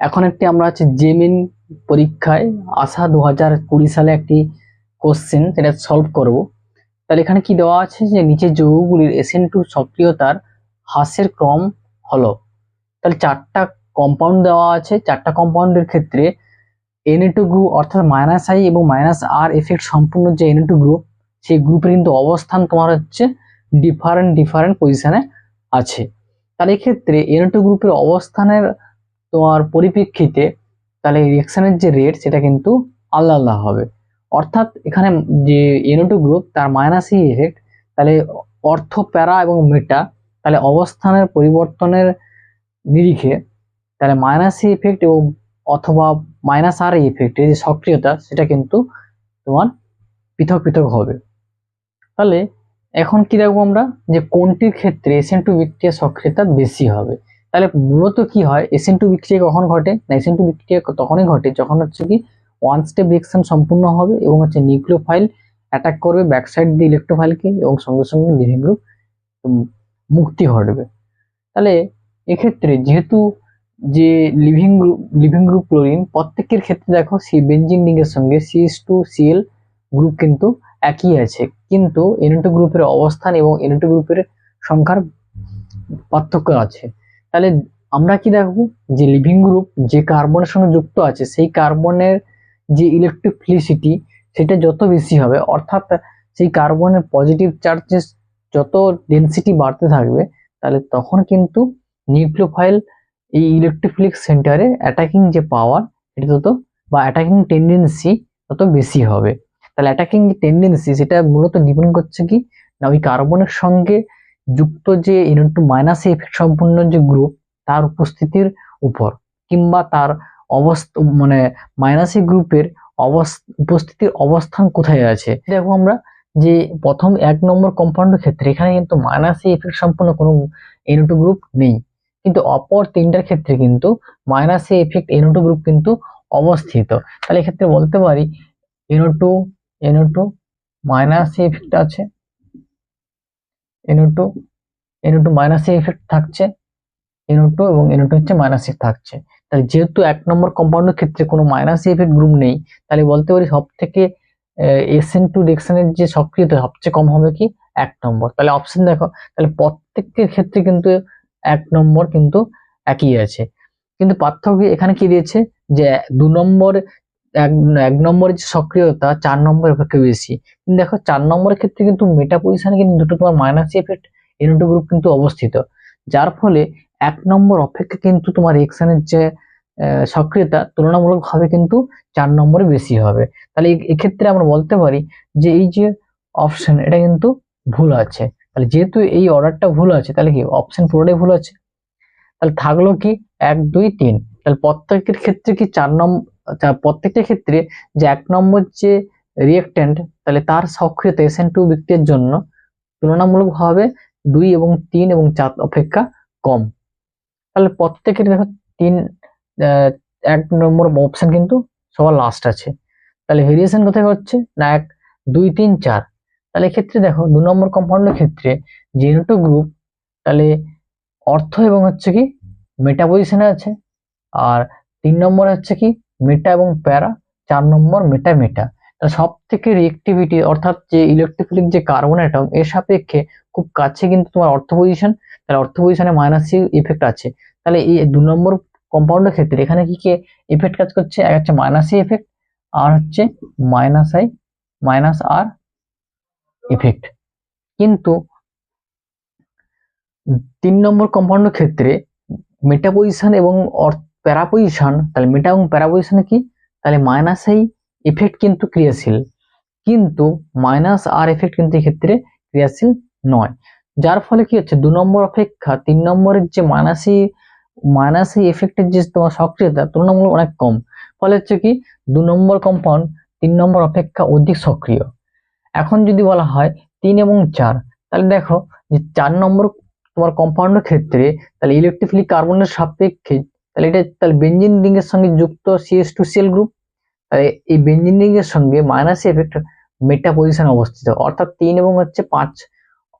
এখন একটি আমরা হচ্ছে জেমিন পরীক্ষায়। আসা দু হাজার কুড়ি সালে একটি কোশ্চেন সেটা সলভ করব। তাহলে এখানে কি দেওয়া আছে যে নিচে যৌগগুলির এসএন টু সক্রিয়তার হ্রাসের ক্রম হলো। তাহলে চারটা কম্পাউন্ড দেওয়া আছে। চারটা কম্পাউন্ডের ক্ষেত্রে এন টু গ্রুপ অর্থাৎ মাইনাস আই এবং মাইনাস আর এফেক্ট সম্পূর্ণ যে এন টু গ্রুপ সেই গ্রুপের কিন্তু অবস্থান তোমার হচ্ছে ডিফারেন্ট ডিফারেন্ট পজিশনে আছে। তাহলে এক্ষেত্রে এন টু গ্রুপের অবস্থানের তোমার পরিপ্রেক্ষিতে তাহলে রিয়াকশনের যে রেট সেটা কিন্তু আলাদা আলাদা হবে। অর্থাৎ এখানে যে এনোটু গ্রুপ তার মাইনাস এফেক্ট তাহলে অর্থ প্যারা এবং মেটা তাহলে অবস্থানের পরিবর্তনের নিরিখে তাহলে মাইনাস এফেক্ট এবং অথবা মাইনাস আর ইফেক্টের যে সক্রিয়তা, সেটা কিন্তু তোমার পৃথক পৃথক হবে। তাহলে এখন কি দেখব আমরা? যে কোনটির ক্ষেত্রে এসএন টু বিক্রিয়ার সক্রিয়তা বেশি হবে? তাহলে মূলত কি হয়? এসএন টু বিক্রিয়া কখন ঘটে? না এসএন টু বিক্রিয়া তখনই ঘটে যখন হচ্ছে কি ওয়ান স্টেপ রিয়েকশন সম্পূর্ণ হবে এবং হচ্ছে নিউক্লিওফাইল অ্যাটাক করবে ব্যাক সাইড দিয়ে ইলেকট্রোফাইলকে এবং সঙ্গে সঙ্গে লিভিং গ্রুপ মুক্তি ঘটবে। তাহলে এক্ষেত্রে যেহেতু যে leaving group leaving group chlorine প্রত্যেকের ক্ষেত্রে দেখো সি বেঞ্জিন সঙ্গে সিএস টু সিএল গ্রুপ কিন্তু একই আছে। কিন্তু এনটো গ্রুপের অবস্থান এবং এনটো গ্রুপের সংখ্যার পার্থক্য আছে। তাহলে আমরা কি দেখব যে লিভিং গ্রুপ যে কার্বনের সঙ্গে যুক্ত আছে, সেই কার্বনের যে ইলেকট্রিফিসিটি সেটা যত বেশি হবে, অর্থাৎ সেই কার্বনের পজিটিভ চার্জেস যত ডেন্সিটি বাড়তে থাকবে, তাহলে তখন কিন্তু নিউক্লিওফাইল এই ইলেকট্রোফিলিক সেন্টারে অ্যাটাকিং যে পাওয়ার এটা তত, বা অ্যাটাকিং টেন্ডেন্সি তত বেশি হবে। তাহলে অ্যাটাকিং টেন্ডেন্সি সেটা মূলত ডিপেন্ড করছে কি? না, ওই কার্বনের সঙ্গে যুক্ত যে ইনটু মাইনাস এফেক্ট সম্পূর্ণ যে গ্রুপ তার উপস্থিতির উপর কিংবা তার অবস্থা মানে মাইনাসি গ্রুপের উপস্থিতির অবস্থান কোথায় আছে? দেখো আমরা যে প্রথম এক নম্বর কম্পাউন্ডের ক্ষেত্রে এখানে কিন্তু মাইনাসি এফেক্ট সম্পূর্ণ কোনো এনোটো গ্রুপ নেই। কিন্তু অপর তিনটার ক্ষেত্রে কিন্তু মাইনাসি এফেক্ট এনোটো গ্রুপ কিন্তু অবস্থিত। তাহলে এক্ষেত্রে বলতে পারি এনোটো এনোটো মাইনাসি এফেক্ট আছে। এনোটো এনোটো মাইনাসি এফেক্ট থাকছে এনোটো এবং এনোটো হচ্ছে মাইনাসি থাকছে। তাহলে যেহেতু এক নম্বর কম্পাউন্ডের ক্ষেত্রে কোনো মাইনাস এফেক্ট গ্রুপ নেই, তাহলে বলতে পারি সব থেকে এসএন টু রিয়েকশনের যে সক্রিয়তা সবচেয়ে কম হবে কি? এক নম্বর। তাহলে অপশন দেখো, তাহলে প্রত্যেকের ক্ষেত্রে কিন্তু এক নম্বর কিন্তু একই আছে। কিন্তু পার্থক্য এখানে কি দিয়েছে? যে দু নম্বর এক এক নম্বরের যে সক্রিয়তা চার নম্বর অপেক্ষা বেশি। কিন্তু দেখো, চার নম্বরের ক্ষেত্রে কিন্তু মেটা পজিশনে কিন্তু দুটো তোমার মাইনাস এফেক্ট এনোটো গ্রুপ কিন্তু অবস্থিত। যার ফলে এক নম্বর অপেক্ষা কিন্তু তোমার রিয়েকশনের যে সক্রিয়তা তুলনামূলকভাবে কিন্তু চার নম্বরে বেশি হবে। তাহলে এক্ষেত্রে আমরা বলতে পারি যে এই যে অপশন এটা কিন্তু ভুল আছে। তাহলে যেহেতু এই অর্ডারটা ভুল আছে, তাহলে কি অপশন পুরোটাই ভুল আছে? তাহলে থাকল কি এক, দুই, তিন। তাহলে প্রত্যেকের ক্ষেত্রে কি চার নম্বর প্রত্যেকটা ক্ষেত্রে যে এক নম্বর যে রিয়েক্টেন্ট তাহলে তার সক্রিয়তা এসএন টু ব্যক্তির জন্য তুলনামূলকভাবে দুই এবং তিন এবং চার অপেক্ষা কম। তাহলে প্রত্যেকের দেখো তিন এক নম্বর অপশন কিন্তু সবার লাস্ট আছে। তাহলে ভেরিয়েশন কোথায় হচ্ছে? না, এক, দুই, তিন, চার। তাহলে এক্ষেত্রে দেখো দু নম্বর কম্পাউন্ডের ক্ষেত্রে জেনোটো গ্রুপ তাহলে অর্থ এবং হচ্ছে কি মেটা পজিশনে আছে, আর তিন নম্বর হচ্ছে কি মেটা এবং প্যারা চার নম্বর মেটা মেটা সব থেকে রিয়েক্টিভিটি অর্থাৎ যে ইলেকট্রিফিলিক যে কার্বন অ্যাটম এর সাপেক্ষে খুব কাছে কিন্তু তোমার অর্থ পজিশন তাহলে অর্থ পজিশনে মাইনাস ইফেক্ট আছে। তাহলে এই দু নম্বর কম্পাউন্ডের ক্ষেত্রে এখানে কি কি ইফেক্ট কাজ করছে? এক হচ্ছে মাইনাস ই ইফেক্ট আর হচ্ছে minus I minus R effect কিন্তু তিন নম্বর কম্পাউন্ডের ক্ষেত্রে মেটা পজিশন এবং প্যারা পজিশন তাহলে মেটা এবং প্যারাপজিশনে কি? তাহলে মাইনাস আই ইফেক্ট কিন্তু ক্রিয়াশীল। কিন্তু মাইনাস আর এফেক্ট কিন্তু এক্ষেত্রে ক্রিয়াশীল নয়। যার ফলে কি হচ্ছে? দু নম্বর অপেক্ষা, তিন নম্বরের যে মাইনাসি মাইনাসি এফেক্টের যে তোমার সক্রিয়তা, তুলনামূলক অনেক কম। ফলে হচ্ছে কি? দু নম্বর কম্পাউন্ড তিন নম্বর অপেক্ষা অধিক সক্রিয়। এখন যদি বলা হয় তিন এবং চার, তাহলে দেখো যে চার নম্বর তোমার কম্পাউন্ডের ক্ষেত্রে, তাহলে ইলেকট্রিফিলিক কার্বনের সাপেক্ষে তাহলে এটা, তাহলে বেঞ্জিন রিং এর সঙ্গে যুক্ত সিএস টু সিএল গ্রুপ তাহলে এই বেঞ্জিন রিং এর সঙ্গে মাইনাস এফেক্ট মেটা পজিশনে অবস্থিত, অর্থাৎ তিন এবং হচ্ছে পাঁচ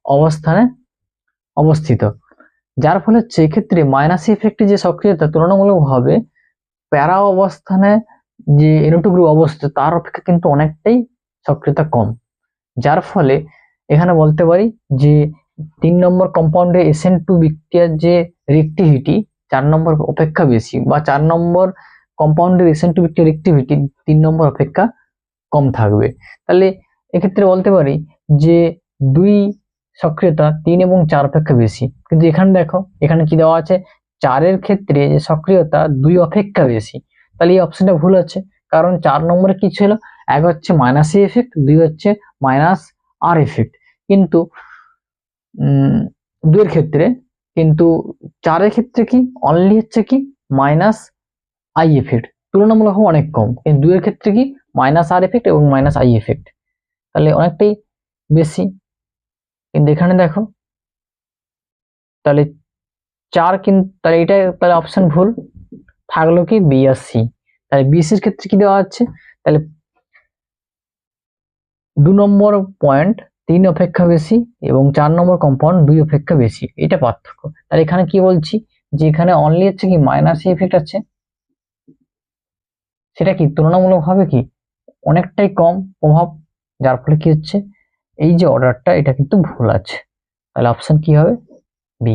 অবস্থানে অবস্থিত। যার ফলে হচ্ছে এক্ষেত্রে মাইনাস ইফেক্টের যে সক্রিয়তা তুলনামূলকভাবে প্যারা অবস্থানে যে এনোটু গ্রুপ অবস্থিত, তার অপেক্ষা কিন্তু অনেকটাই সক্রিয়তা কম। যার ফলে এখানে বলতে পারি যে তিন নম্বর কম্পাউন্ডে এসএন টু বিক্রিয়ার যে রিয়েক্টিভিটি চার নম্বর অপেক্ষা বেশি বা চার নম্বর কম্পাউন্ডের এসএন টু বিক্রিয়ার রিয়েক্টিভিটি তিন নম্বর অপেক্ষা কম থাকবে। তাহলে এক্ষেত্রে বলতে পারি যে দুই সক্রিয়তা তিন এবং চার অপেক্ষা বেশি। কিন্তু এখানে দেখো, এখানে কি দেওয়া আছে? চারের ক্ষেত্রে যে সক্রিয়তা দুই অপেক্ষা বেশি। তাহলে এই অপশনটা ভুল আছে কারণ চার নম্বরে কি ছিল? এক হচ্ছে মাইনাস এ এফেক্ট দুই হচ্ছে মাইনাস আর এফেক্ট কিন্তু দুইয়ের ক্ষেত্রে কিন্তু চারের ক্ষেত্রে কি? অনলি হচ্ছে কি? মাইনাস আই এফেক্ট তুলনামূলক অনেক কম। কিন্তু দুইয়ের ক্ষেত্রে কি? মাইনাস আর এফেক্ট এবং মাইনাস আই এফেক্ট তাহলে অনেকটাই বেশি। কিন্তু এখানে দেখো, তাহলে চার কিন্তু তাহলে এটা তাহলে অপশন ভুল। থাকল কি? বি আর সি তাহলে বিসির ক্ষেত্রে কি দেওয়া আছে তাহলে দু নম্বর পয়েন্ট তিন অপেক্ষা বেশি এবং চার নম্বর কম্পাউন্ড দুই অপেক্ষা বেশি। এটা পার্থক্য। তাহলে এখানে কি বলছি? যে এখানে অনলি হচ্ছে কি মাইনাস ইফেক্ট আছে? সেটা কি? তুলনামূলকভাবে কি? অনেকটাই কম প্রভাব, যার ফলে কি হচ্ছে? এই যে অর্ডারটা এটা কিন্তু ভুল আছে। তাহলে অপশন কি হবে? বি